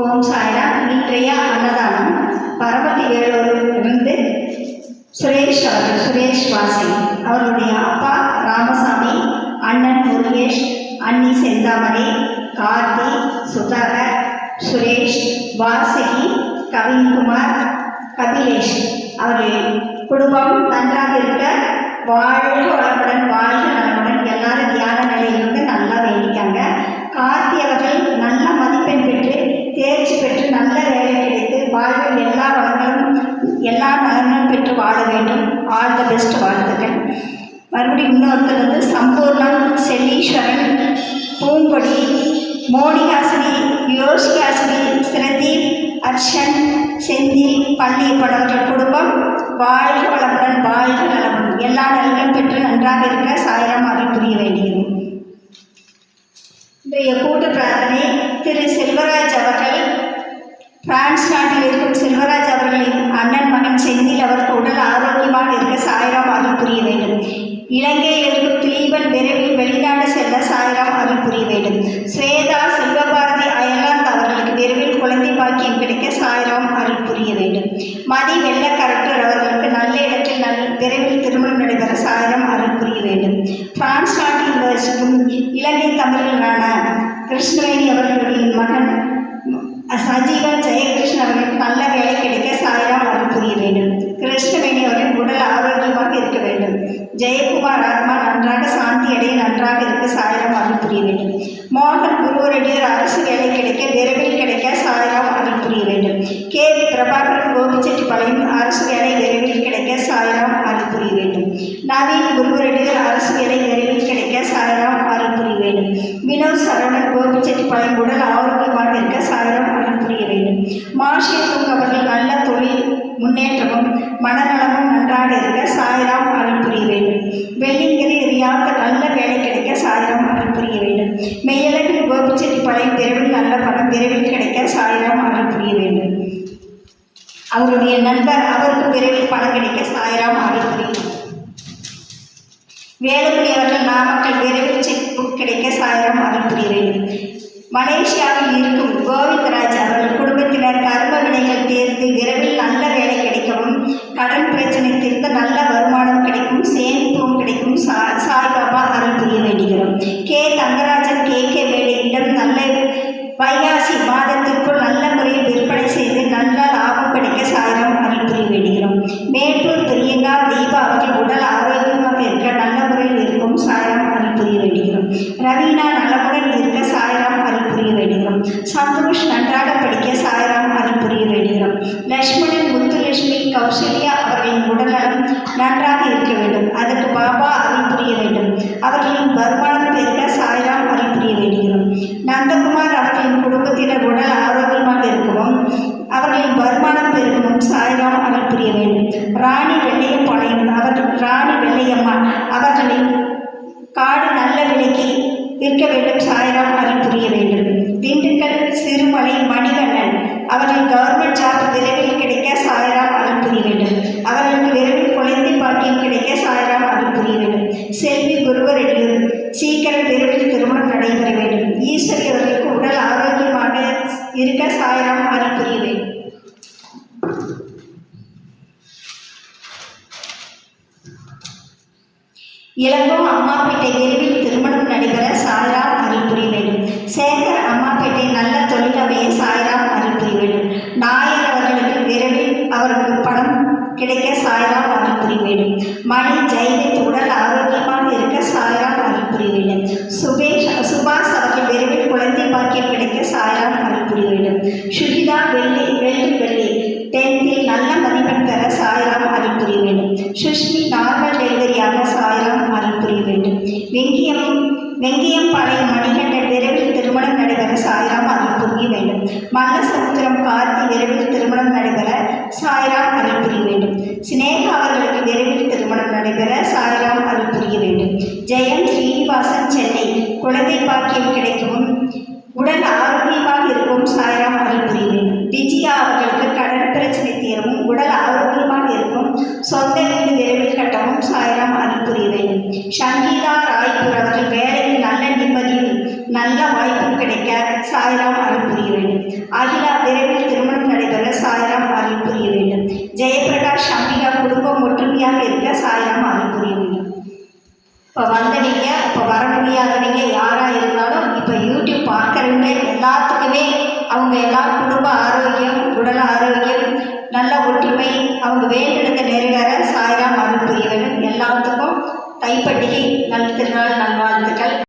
ஓம் சாய்ராம் இன்றைய அன்னதானம். பரமத்தி வேலூரிலிருந்து சுரேஷ் அவர்கள் சுரேஷ் வாசி. அவருடைய அப்பா ராமசாமி அண்ணன் முருகேஷ் அண்ணி செந்தாமரை கார்த்தி சுதாகர் சுரேஷ் வாசகி கவின்குமார் கபிலேஷ். அவர்கள் குடும்பம் நன்றாக இருக்க வாழ்க வளமுடன் வாழ்க நலமுடன். எல்லாரும் தியான நிலையிலிருந்து நல்லா வேண்டிக்காங்க. கார்த்தி அவர்கள் ஆல் த பெஸ்ட் வாழ்த்துக்கள். மறுபடியும் இன்னொருத்தர் வந்து சம்பூர்ணம் செல்லீஸ்வரன் பூங்கொடி மோனிகாசினி யோசிகாசினி சிரதீப் அர்ஷன் செந்தில் பள்ளியப்படவர்கள் குடும்பம் வாழ்க வளமுடன் வாழ்க நலமுடன். எல்லா நலன்களும் பெற்று நன்றாக இருக்க சாயராம் அருள் புரிய வேண்டியது. இன்றைய கூட்டு பிரார்த்தனை திரு செல்வராஜ் அவர்கள் பிரான்ஸ் நாட்டில் இருக்கும் செல்வராஜ் அவர்களின் அண்ணன் மகன் செந்தில் அவருக்கு உடல் ஆரோக்கியமாக இருக்க சாய்ராம் அருள் புரிய வேண்டும். இலங்கையில் இருக்கும் திலீபன் விரைவில் வெளிநாடு செல்ல சாய்ராம் அருள் புரிய வேண்டும். ஸ்வேதா செல்வபாரதி அயர்லாந்து அவர்களுக்கு விரைவில் குழந்தை பாக்கியம் கிடைக்க சாய்ராம் அருள் புரிய வேண்டும். மதி வெள்ளக்கரட்டர் அவர்களுக்கு நல்ல இடத்தில் நல் விரைவில் திருமணம் நடைபெற சாய்ராம் அருள் புரிய வேண்டும். பிரான்ஸ் நாட்டில் வசிக்கும் இலங்கை தமிழர்களான கிருஷ்ணவேணி அவர்களுடைய மகன் சஜீவன் ஜெயகிருஷ்ணன் அவர்களுக்கு நல்ல வேலை கிடைக்க சாய்ராம் அருள் புரிய வேண்டும் கிருஷ்ணவேணி அவர்கள் உடல் ஆரோக்கியமாக இருக்க வேண்டும். ஜெயக்குமார் ஆத்மா நன்றாக சாந்தி அடைய நன்றாக இருக்க சாய்ராம் அருள் புரிய வேண்டும். மோகன் குருவரடியார் அரசு வேலை கிடைக்க விரைவில் கிடைக்க சாய்ராம் அருள் புரிய வேண்டும். கே வி பிரபாகரன் கோபிச்செட்டிப்பாளையம் அரசு வேலை விரைவில் கிடைக்க சாய்ராம் அருள் புரிய வேண்டும். நவீன் குருவரடியார் அரசு வேலை விரைவில் கிடைக்க சாய்ராம் அருள் புரிய வேண்டும். வினோத் சரவணன் கோபிச்செட்டிப்பாளையம் உடல் ஆரோக்கியமாக இருக்க சாய்ராம் அருள் புரிய வேண்டும். மாஷேக்கும் அவர்கள் நல்ல முன்னேற்றமும் மனநலமும் நன்றாக இருக்க சாய்ராம் அருள் புரிய வேண்டும். வெள்ளிங்கிரி ரியாத்த நல்ல வேலை கிடைக்க சாய்ராம் அருள் புரிய வேண்டும். மெய்யழகில் கோபிச்செட்டிப்பாளையம் விரைவில் நல்ல பணம் விரைவில் கிடைக்க சாய்ராம் அருள் புரிய வேண்டும். அவருடைய நண்பர் அவருக்கு விரைவில் பணம் கிடைக்க சாய்ராம் அருள் புரிய வேண்டும். நாமக்கல் விரைவில் செக் புக் கிடைக்க சாயிராம் அருள் புரிய வேண்டும். மலேசியாவில் இருக்கும் கோவிந்தராஜ் அவர்கள் குடும்பத்தினர் கர்ம வினைகள் தேர்ந்து விரைவில் கடன் பிரச்சனைக்கு தீர்ந்து நல்ல வருமானம் கிடைக்கும் சேமிப்பும் கிடைக்கும். சா சாய்பாபா அருள் புரிய வேண்டுகிறோம். கே. தங்கராஜன் கே. கே. வேலையிடம் நல்ல வைகாசி மாதத்திற்குள் நல்ல முறையில் விற்பனை செய்து நல்ல லாபம் கிடைக்க சாயிரம் அருள் புரிய வேண்டுகிறோம். மேட்டூர் பிரியங்கா தீபா அவர்கள் உடல் ஆரோக்கியமாக இருக்க நல்ல முறையில் இருக்கும் சாயிரம் அருள் புரிய வேண்டுகிறோம். ரவீனா நலமுடன் இருக்க சாயிரம் அருள் புரிய வேண்டுகிறோம். சந்தோஷ் நன்றாக படிக்க சாயிரம் அருள் புரிய வேண்டுகிறோம். லட்சுமணன் கௌசல்யா அவர்களின் உடல்நலம் நன்றாக இருக்க வேண்டும். அதற்கு பாபா அருள் புரிய வேண்டும். அவர்களின் வருமானம் பெருக சாயிரம் அருள் புரிய வேண்டுகிறோம். நந்தகுமார் அவர்களின் குடும்பத்தினர் உடல் ஆரோக்கியமாக இருக்கவும் அவர்களின் வருமானம் பெருகவும் சாய்ராம் அருள் புரிய வேண்டும். ராணி வெள்ளையம்பாளையம் அவர்கள் ராணி வெள்ளையம்மா அவர்களின் காடு நல்ல விலைக்கு விற்க வேண்டும் சாய்ராம் அருள் புரிய வேண்டும். திண்டுக்கல் சிறுமலை மணிகண்ணன் அவர்கள் கவர்மெண்ட் ஜாப் விரைவில் கிடைக்க சாய்ராம் அருள் புரிய வேண்டும் அவர்களுக்கு விரைவில் குழந்தை பாக்கியம் கிடைக்க சாய்ராம் அருள் புரிய வேண்டும் செல்வி குருவரெடியூர் சீக்கிரம் விரைவில் திருமணம் நடைபெற வேண்டும் ஈஸ்வரி அவர்களுக்கு உடல் ஆரோக்கியமாக இருக்க சாய்ராம் அருள் புரிய இளங்கோ அம்மாப்பேட்டை தெருவில் திருமணம் நடைபெற சாய்ராம் அருள் வேண்டும். சேகர் அம்மாப்பேட்டை நல்ல தொழிலவையை சாய்ராம் அருள் வேண்டும். நாயர் அவர்களுக்கு விரைவில் அவருக்கு பணம் கிடைக்க சாய்ராம் அருள் வேண்டும். மணி ஜெயலலித் உடல் ஆரோக்கியமாக இருக்க சாய்ராம் அருள் புரிய வேண்டும். சுபேஷ் குழந்தை பாக்கியம் கிடைக்க சாய்ராம் அருள் வேண்டும். சுகிதா வெள்ளி வெள்ளி வெள்ளி. டென்த்தில் நல்ல மதிப்பெண் பெற சாயலாம் மதிப்புரிய வேண்டும். சுஷ்மி நார்மல் டெலிவரியாக சாயலாம் மதிப்புரிய வேண்டும். வெங்கியம் வெங்கியம்பாளையம் மணிகண்டன் விரைவில் திருமணம் நடைபெற சாயலாம் மதிப்புரிய வேண்டும். மல்லசமுத்திரம் கார்த்தி விரைவில் திருமணம் நடைபெற சாயலாம் மதிப்புரிய வேண்டும் சினேகா அவர்களுக்கு விரைவில் திருமணம் நடைபெற சாய்ராம் அருள் புரிய வேண்டும் ஜெயம் ஸ்ரீனிவாசன் சென்னை குழந்தை பாக்கியம் கிடைக்கவும் உடல் ஆரோக்கியமாக இருக்கும் சாய்ராம் அருள் புரிய வேண்டும் விஜயா அவர்களுக்கு கடன் பிரச்சனை தீரவும் உடல் ஆரோக்கியமாக இருக்கும் சொந்த வீடு விரைவில் கட்டவும் சாய்ராம் அருள் புரிய வேண்டும் சங்கீதா ராய்பூர் அவர்கள் வேலையில் நல்ல வாய்ப்பு வாய்ப்பும் கிடைக்க சாய்ராம் அருள் புரிய வேண்டும். அகிலா விரைவில் திருமணம் நடைபெற சாய்ராம் அருள் புரிய வேண்டும். ஜெயபிரகாஷ் அம்பிகா குடும்பம் ஒற்றுமையாக இருக்க சாய்ராம் அருள் புரிய வேண்டும். இப்போ வந்தவங்க இப்போ வர முடியாதவங்க யாராக இருந்தாலும் இப்போ யூடியூப் பார்க்குறவங்க எல்லாத்துக்குமே அவங்க எல்லா குடும்ப ஆரோக்கியம் உடல் ஆரோக்கியம் நல்ல ஒற்றுமை அவங்க வேண்டிடத்தை நிறைவேற சாய்ராம் அருள் புரிய வேண்டும். எல்லாத்துக்கும் தைப்பண்டிகை நல் திருநாள் நல்வாழ்த்துக்கள்.